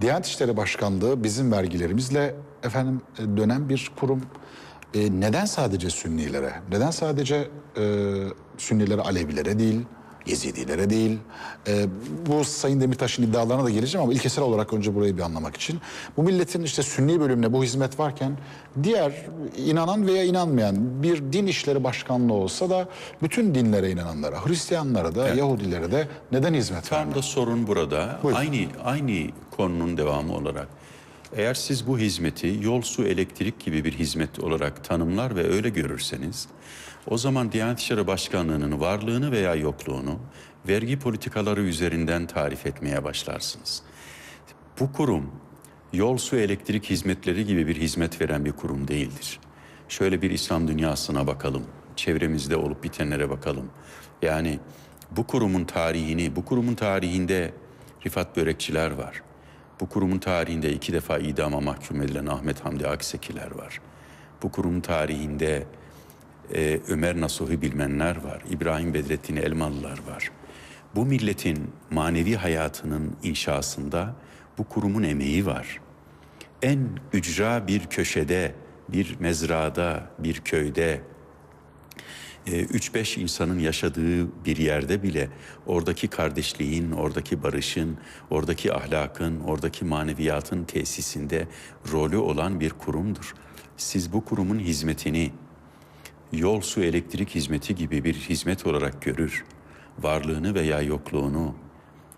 Diyanet İşleri Başkanlığı bizim vergilerimizle efendim e, dönen bir kurum. E, neden sadece Sünnilere? Neden sadece e, Sünnilere, Alevilere değil, Yezidilere değil? E, bu Sayın Demirtaş'ın iddialarına da geleceğim ama ilkesel olarak önce burayı bir anlamak için. Bu milletin işte Sünni bölümüne bu hizmet varken diğer inanan veya inanmayan bir din işleri başkanlığı olsa da bütün dinlere inananlara, Hristiyanlara da, Yahudilere de neden hizmet Tam vermiyor? da sorun burada. Aynı aynı konunun devamı olarak. Eğer siz bu hizmeti yol, su, elektrik gibi bir hizmet olarak tanımlar ve öyle görürseniz, o zaman Diyanet İşleri Başkanlığı'nın varlığını veya yokluğunu vergi politikaları üzerinden tarif etmeye başlarsınız. Bu kurum yol, su, elektrik hizmetleri gibi bir hizmet veren bir kurum değildir. Şöyle bir İslam dünyasına bakalım, çevremizde olup bitenlere bakalım. Yani bu kurumun tarihini, bu kurumun tarihinde Rifat Börekçiler var. Bu kurumun tarihinde iki defa idama mahkum edilen Ahmet Hamdi Aksekiler var. Bu kurumun tarihinde e, Ömer Nasuhi bilmenler var. İbrahim Bedrettin Elmalılar var. Bu milletin manevi hayatının inşasında bu kurumun emeği var. En ücra bir köşede, bir mezrada, bir köyde, 3-5 insanın yaşadığı bir yerde bile oradaki kardeşliğin, oradaki barışın, oradaki ahlakın, oradaki maneviyatın tesisinde rolü olan bir kurumdur. Siz bu kurumun hizmetini yol, su, elektrik hizmeti gibi bir hizmet olarak görür. Varlığını veya yokluğunu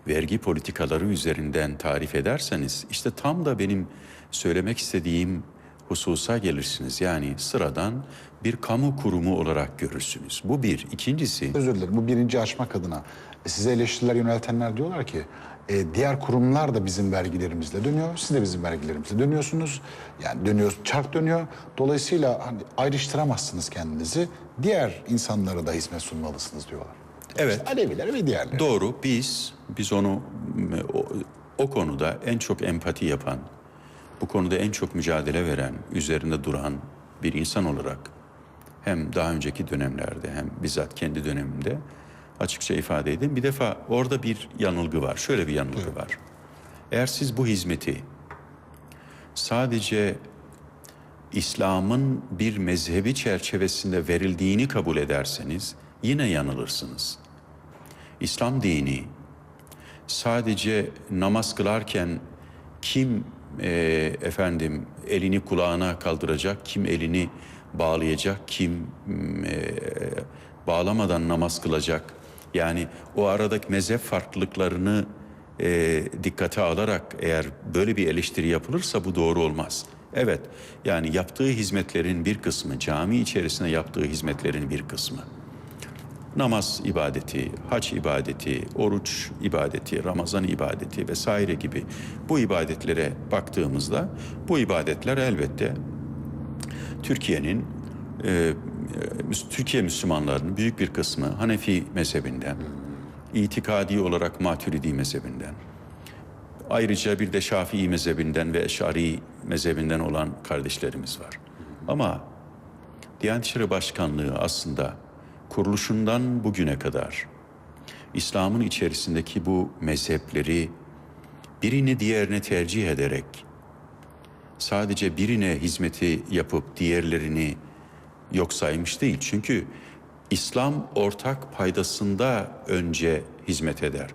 vergi politikaları üzerinden tarif ederseniz işte tam da benim söylemek istediğim hususa gelirsiniz. Yani sıradan bir kamu kurumu olarak görürsünüz. Bu bir. İkincisi Özür dilerim bu birinci açmak adına e, size eleştiriler yöneltenler diyorlar ki e, diğer kurumlar da bizim vergilerimizle dönüyor. Siz de bizim vergilerimizle dönüyorsunuz. Yani dönüyor, çark dönüyor. Dolayısıyla hani ayrıştıramazsınız kendinizi. Diğer insanlara da hizmet sunmalısınız diyorlar. Evet. İşte Aleviler ve diğerleri. Doğru biz biz onu o, o konuda en çok empati yapan, bu konuda en çok mücadele veren, üzerinde duran bir insan olarak hem daha önceki dönemlerde hem bizzat kendi dönemimde açıkça ifade edeyim. Bir defa orada bir yanılgı var. Şöyle bir yanılgı var. Eğer siz bu hizmeti sadece İslam'ın bir mezhebi çerçevesinde verildiğini kabul ederseniz yine yanılırsınız. İslam dini sadece namaz kılarken kim e, efendim elini kulağına kaldıracak, kim elini bağlayacak, kim e, bağlamadan namaz kılacak. Yani o aradaki mezhep farklılıklarını e, dikkate alarak eğer böyle bir eleştiri yapılırsa bu doğru olmaz. Evet yani yaptığı hizmetlerin bir kısmı, cami içerisinde yaptığı hizmetlerin bir kısmı namaz ibadeti, hac ibadeti, oruç ibadeti, Ramazan ibadeti vesaire gibi bu ibadetlere baktığımızda bu ibadetler elbette Türkiye'nin e, e, Türkiye Müslümanlarının büyük bir kısmı Hanefi mezhebinden, itikadi olarak Maturidi mezhebinden, ayrıca bir de Şafii mezhebinden ve Eş'ari mezhebinden olan kardeşlerimiz var. Ama Diyanet İşleri Başkanlığı aslında kuruluşundan bugüne kadar İslam'ın içerisindeki bu mezhepleri birini diğerine tercih ederek sadece birine hizmeti yapıp diğerlerini yok saymış değil. Çünkü İslam ortak paydasında önce hizmet eder.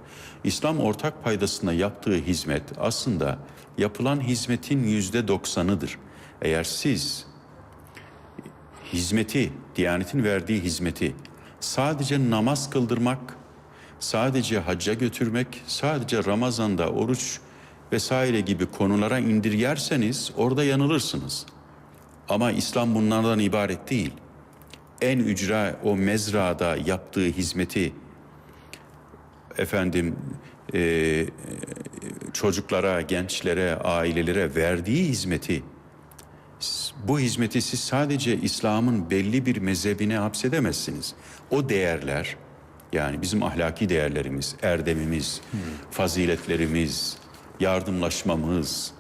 İslam ortak paydasında yaptığı hizmet aslında yapılan hizmetin yüzde doksanıdır. Eğer siz hizmeti, Diyanet'in verdiği hizmeti sadece namaz kıldırmak, sadece hacca götürmek, sadece Ramazan'da oruç vesaire gibi konulara indirgerseniz orada yanılırsınız. Ama İslam bunlardan ibaret değil. En ücra o mezrada yaptığı hizmeti efendim e, çocuklara, gençlere, ailelere verdiği hizmeti bu hizmeti siz sadece İslam'ın belli bir mezhebine hapsedemezsiniz. O değerler yani bizim ahlaki değerlerimiz, erdemimiz, faziletlerimiz, yardımlaşmamız,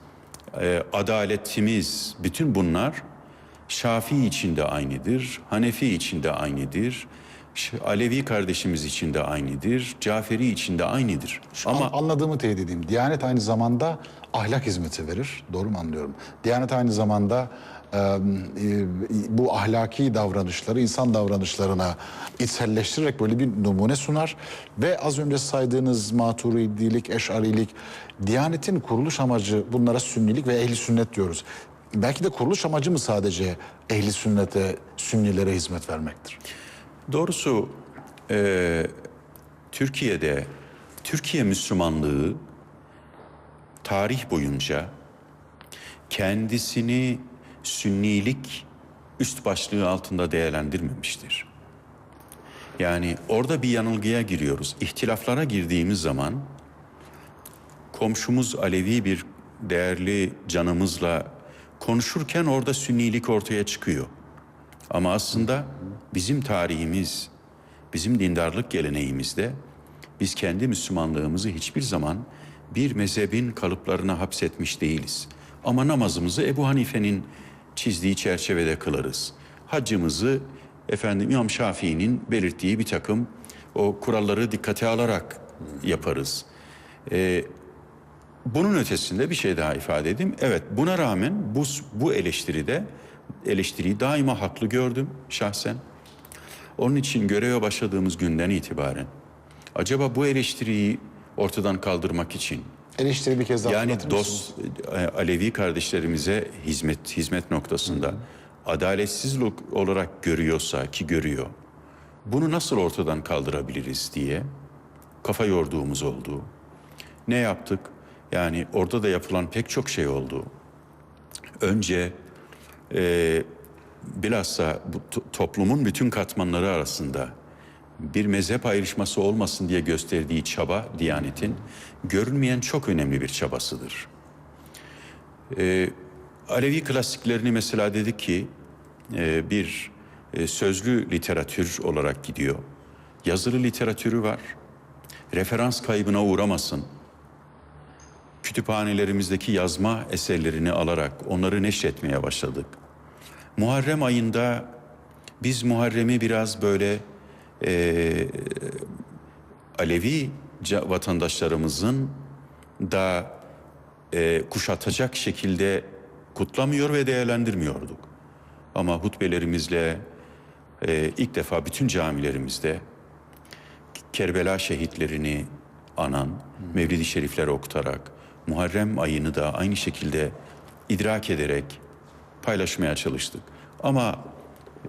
e, adaletimiz bütün bunlar Şafii için de aynıdır, Hanefi için de aynıdır, Alevi kardeşimiz için de aynıdır, Caferi için de aynıdır. Ama Ama anladığımı teyit edeyim. Diyanet aynı zamanda ahlak hizmeti verir. Doğru mu anlıyorum? Diyanet aynı zamanda e, e, bu ahlaki davranışları insan davranışlarına içselleştirerek böyle bir numune sunar ve az önce saydığınız maturidilik, eşarilik, Diyanetin kuruluş amacı bunlara sünnilik ve ehli sünnet diyoruz. Belki de kuruluş amacı mı sadece ehli sünnete, sünnilere hizmet vermektir? Doğrusu e, Türkiye'de Türkiye Müslümanlığı tarih boyunca kendisini sünnilik üst başlığı altında değerlendirmemiştir. Yani orada bir yanılgıya giriyoruz. İhtilaflara girdiğimiz zaman komşumuz Alevi bir değerli canımızla konuşurken orada sünnilik ortaya çıkıyor. Ama aslında bizim tarihimiz, bizim dindarlık geleneğimizde biz kendi Müslümanlığımızı hiçbir zaman bir mezhebin kalıplarına hapsetmiş değiliz. Ama namazımızı Ebu Hanife'nin çizdiği çerçevede kılarız. Haccımızı efendim İmam Şafii'nin belirttiği bir takım o kuralları dikkate alarak yaparız. Ee, bunun ötesinde bir şey daha ifade edeyim. Evet buna rağmen bu, bu eleştiride eleştiriyi daima haklı gördüm şahsen. Onun için göreve başladığımız günden itibaren acaba bu eleştiriyi ortadan kaldırmak için Eleştiri bir kez daha yani dost e, Alevi kardeşlerimize hizmet hizmet noktasında adaletsizlik olarak görüyorsa ki görüyor. Bunu nasıl ortadan kaldırabiliriz diye kafa yorduğumuz oldu. Ne yaptık? Yani orada da yapılan pek çok şey oldu. Önce e, bilhassa bu to- toplumun bütün katmanları arasında bir mezhep ayrışması olmasın diye gösterdiği çaba Diyanet'in görünmeyen çok önemli bir çabasıdır. Ee, Alevi klasiklerini mesela dedik ki e, bir e, sözlü literatür olarak gidiyor. Yazılı literatürü var. Referans kaybına uğramasın. Kütüphanelerimizdeki yazma eserlerini alarak onları neşretmeye başladık. Muharrem ayında biz Muharrem'i biraz böyle e, Alevi vatandaşlarımızın da e, kuşatacak şekilde kutlamıyor ve değerlendirmiyorduk. Ama hutbelerimizle e, ilk defa bütün camilerimizde Kerbela şehitlerini anan, Mevlid-i Şerifler okutarak, Muharrem ayını da aynı şekilde idrak ederek paylaşmaya çalıştık. Ama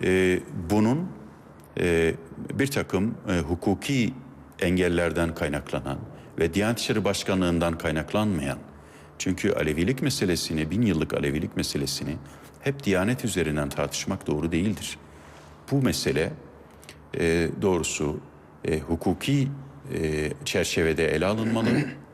e, bunun e, bir takım e, hukuki engellerden kaynaklanan ve Diyanet İşleri Başkanlığı'ndan kaynaklanmayan, çünkü Alevilik meselesini, bin yıllık Alevilik meselesini hep Diyanet üzerinden tartışmak doğru değildir. Bu mesele e, doğrusu e, hukuki e, çerçevede ele alınmalı